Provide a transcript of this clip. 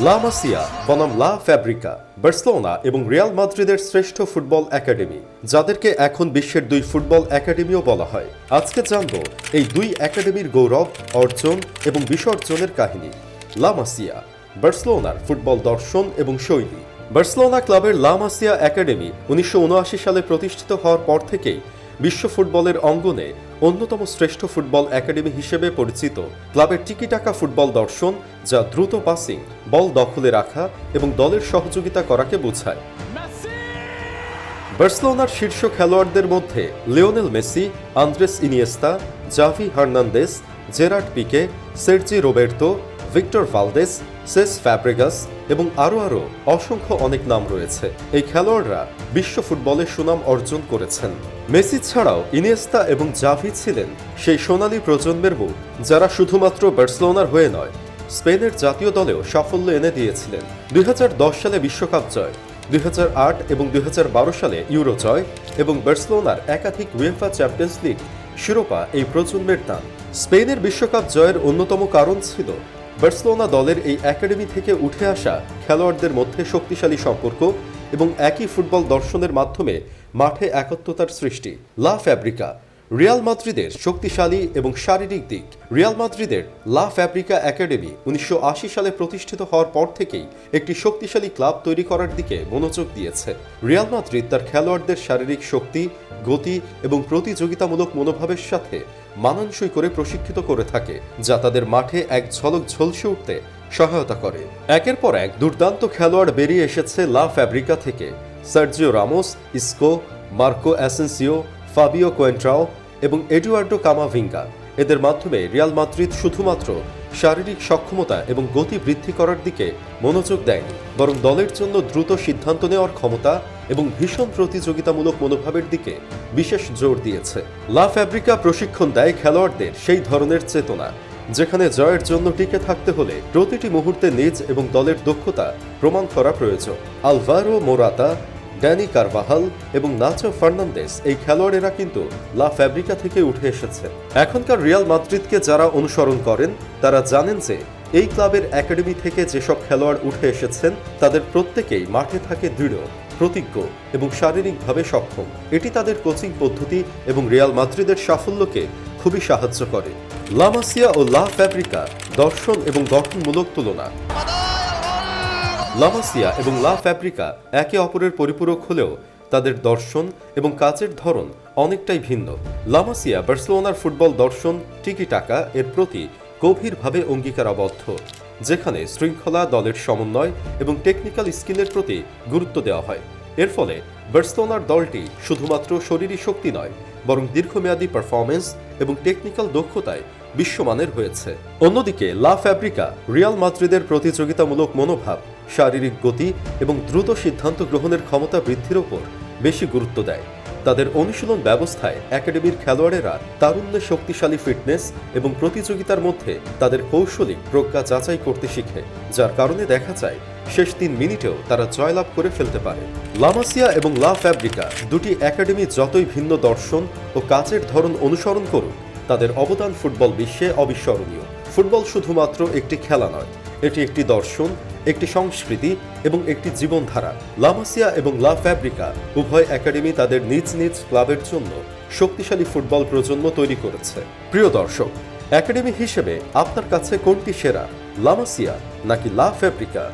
লা মাসিয়া, বনাম লা ফ্যাব্রিকা, বার্সেলোনা এবং রিয়াল মাদ্রিদের শ্রেষ্ঠ ফুটবল একাডেমি, যাদেরকে এখন বিশ্বের দুই ফুটবল একাডেমিও বলা হয়। আজকে জানব এই দুই একাডেমির গৌরব, অর্জন এবং বিসর্জনের কাহিনী। লা মাসিয়া, বার্সেলোনার ফুটবল দর্শন এবং শৈলী। বার্সেলোনা ক্লাবের লা মাসিয়া একাডেমি উনিশশো উনআশি সালে প্রতিষ্ঠিত হওয়ার পর থেকেই বিশ্ব ফুটবলের অঙ্গনে অন্যতম শ্রেষ্ঠ ফুটবল একাডেমি হিসেবে পরিচিত। ক্লাবের টিকিটাকা ফুটবল দর্শন, যা দ্রুত পাসিং বল দখলে রাখা এবং দলের সহযোগিতা করাকে বোঝায়। বার্সেলোনার শীর্ষ খেলোয়াড়দের মধ্যে Lionel Messi, Andres Iniesta, Xavi Hernandez, Gerard Pique, Sergi Roberto Victor Valdes, Cesc Fabregas এবং আরও আরও অসংখ্য অনেক নাম রয়েছে। এই খেলোয়াড়রা বিশ্ব ফুটবলে সুনাম অর্জন করেছেন। মেসি ছাড়াও ইনিয়েস্তা এবং জাভি ছিলেন সেই সোনালী প্রজন্মের মুখ যারা শুধুমাত্র বার্সেলোনার হয়ে নয়, স্পেনের জাতীয় দলেও সাফল্য এনে দিয়েছিলেন। দুই হাজার দশ সালে বিশ্বকাপ জয়, দুই হাজার আট এবং দুই হাজার বারো সালে ইউরো জয় এবং বার্সেলোনার একাধিক উয়েফা চ্যাম্পিয়ন্স লিগ শিরোপা এই প্রজন্মের দান স্পেনের বিশ্বকাপ জয়ের অন্যতম কারণ ছিল বার্সেলোনা দলের এই একাডেমি থেকে উঠে আসা খেলোয়াড়দের মধ্যে শক্তিশালী সম্পর্ক এবং একই ফুটবল দর্শনের মাধ্যমে মাঠে একত্বতার সৃষ্টি। লা ফ্যাব্রিকা রিয়াল মাদ্রিদের শক্তিশালী এবং শারীরিক দিক। রিয়াল মাদ্রিদের লা ফ্যাব্রিকা একাডেমি উনিশশো আশি সালে প্রতিষ্ঠিত হওয়ার পর থেকেই একটি শক্তিশালী ক্লাব তৈরি করার দিকে মনোযোগ দিয়েছে। রিয়াল মাদ্রিদ তার খেলোয়াড়দের শারীরিক শক্তি, গতি এবং প্রতিযোগিতামূলক মনোভাবের সাথে মানানসই করে প্রশিক্ষিত করে থাকে, যা তাদের মাঠে এক ঝলক ঝলসে উঠতে সহায়তা করে। একের পর এক দুর্দান্ত খেলোয়াড় বেরিয়ে এসেছে লা ফ্যাব্রিকা থেকে। Sergio Ramos Isco Marco Asensio Fabio Coentrao এবং এডুয়ার্ডো কামাভিঙ্গা। এদের মাধ্যমে রিয়াল মাদ্রিদ শুধুমাত্র শারীরিক সক্ষমতা এবং গতি বৃদ্ধি করার দিকে মনোযোগ দেয়নি, বরং দলের জন্য দ্রুত সিদ্ধান্ত নেওয়ার ক্ষমতা এবং ভীষণ প্রতিযোগিতামূলক মনোভাবের দিকে বিশেষ জোর দিয়েছে। লা ফ্যাব্রিকা প্রশিক্ষণ দেয় খেলোয়াড়দের সেই ধরনের চেতনা, যেখানে জয়ের জন্য টিকে থাকতে হলে প্রতিটি মুহূর্তে নিজ এবং দলের দক্ষতা প্রমাণ করা প্রয়োজন। আলভারো মোরাতা ড্যানি কারবাহাল এবং নাচো ফার্নান্দেস, এই খেলোয়াড়েরা কিন্তু লা ফ্যাব্রিকা থেকে উঠে এসেছে। এখনকার রিয়াল মাদ্রিদকে যারা অনুসরণ করেন, তারা জানেন যে এই ক্লাবের একাডেমি থেকে যেসব খেলোয়াড় উঠে এসেছেন, তাদের প্রত্যেকেই মাঠে থাকে দৃঢ়, প্রতিজ্ঞ এবং শারীরিকভাবে সক্ষম। এটি তাদের কোচিং পদ্ধতি এবং রিয়াল মাদ্রিদের সাফল্যকে খুবই সাহায্য করে। লামাসিয়া ও লা ফ্যাব্রিকা দর্শন এবং গঠনমূলক তুলনা। লামাসিয়া এবং লা ফ্যাব্রিকা একে অপরের পরিপূরক হলেও তাদের দর্শন এবং কাজের ধরন অনেকটাই ভিন্ন। লামাসিয়া বার্সেলোনার ফুটবল দর্শন টিকি টাকা এর প্রতি গভীরভাবে অঙ্গীকারাবদ্ধ, যেখানে শৃঙ্খলা, দলের সমন্বয় এবং টেকনিক্যাল স্কিলের প্রতি গুরুত্ব দেওয়া হয়। এর ফলে বার্সেলোনার দলটি শুধুমাত্র শরীরী শক্তি নয় বরং দীর্ঘমেয়াদী পারফরমেন্স এবং টেকনিক্যাল দক্ষতায় বিশ্বমানের হয়েছে। অন্যদিকে লা ফ্যাব্রিকা রিয়াল মাদ্রিদের প্রতিযোগিতামূলক মনোভাব, শারীরিক গতি এবং দ্রুত সিদ্ধান্ত গ্রহণের ক্ষমতা বৃদ্ধির ওপর বেশি গুরুত্ব দেয়। তাদের অনুশীলন ব্যবস্থায় একাডেমির খেলোয়াড়েরা তারুণ্যে শক্তিশালী ফিটনেস এবং প্রতিযোগিতার মধ্যে তাদের কৌশলিক প্রজ্ঞা যাচাই করতে শিখে, যার কারণে দেখা যায় শেষ তিন মিনিটেও তারা জয়লাভ করে ফেলতে পারে। লামাসিয়া এবং লা ফ্যাব্রিকা দুটি একাডেমি যতই ভিন্ন দর্শন ও কাজের ধরন অনুসরণ করুক, তাদের অবদান ফুটবল বিশ্বে অবিস্মরণীয়। ফুটবল শুধুমাত্র একটি খেলা নয় এটি একটি দর্শন, একটি সংস্কৃতি এবং একটি জীবনধারা। লামাসিয়া এবং লা ফ্যাব্রিকা উভয় একাডেমি তাদের নিজ নিজ ক্লাবের জন্য শক্তিশালী ফুটবল প্রজন্ম তৈরি করেছে। প্রিয় দর্শক, একাডেমি হিসেবে আপনার কাছে কোনটি সেরা লামাসিয়া নাকি লা ফ্যাব্রিকা?